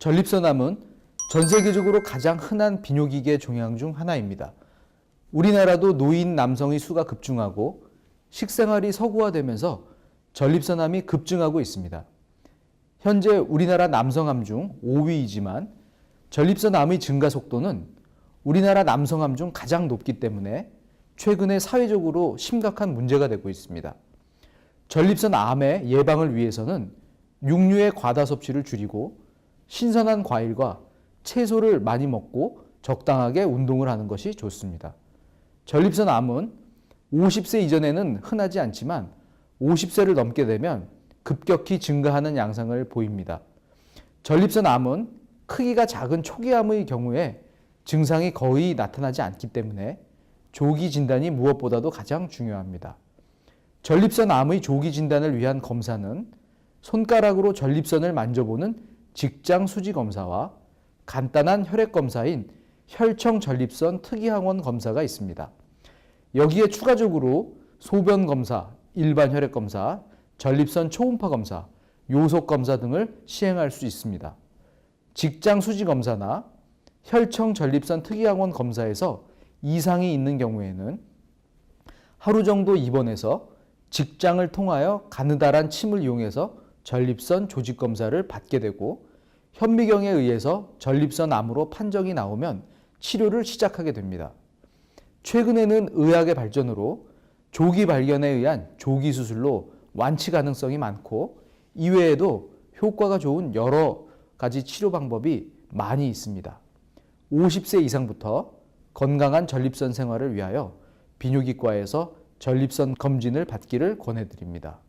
전립선암은 전 세계적으로 가장 흔한 비뇨기계 종양 중 하나입니다. 우리나라도 노인 남성의 수가 급증하고 식생활이 서구화되면서 전립선암이 급증하고 있습니다. 현재 우리나라 남성암 중 5위이지만 전립선암의 증가 속도는 우리나라 남성암 중 가장 높기 때문에 최근에 사회적으로 심각한 문제가 되고 있습니다. 전립선 암의 예방을 위해서는 육류의 과다 섭취를 줄이고 신선한 과일과 채소를 많이 먹고 적당하게 운동을 하는 것이 좋습니다. 전립선 암은 50세 이전에는 흔하지 않지만 50세를 넘게 되면 급격히 증가하는 양상을 보입니다. 전립선 암은 크기가 작은 초기암의 경우에 증상이 거의 나타나지 않기 때문에 조기 진단이 무엇보다도 가장 중요합니다. 전립선 암의 조기 진단을 위한 검사는 손가락으로 전립선을 만져보는 직장 수지 검사와 간단한 혈액 검사인 혈청 전립선 특이항원 검사가 있습니다. 여기에 추가적으로 소변 검사, 일반 혈액 검사, 전립선 초음파 검사, 요속 검사 등을 시행할 수 있습니다. 직장 수지 검사나 혈청 전립선 특이항원 검사에서 이상이 있는 경우에는 하루 정도 입원해서 직장을 통하여 가느다란 침을 이용해서 전립선 조직 검사를 받게 되고 현미경에 의해서 전립선 암으로 판정이 나오면 치료를 시작하게 됩니다. 최근에는 의학의 발전으로 조기 발견에 의한 조기 수술로 완치 가능성이 많고 이외에도 효과가 좋은 여러 가지 치료 방법이 많이 있습니다. 50세 이상부터 건강한 전립선 생활을 위하여 비뇨기과에서 전립선 검진을 받기를 권해드립니다.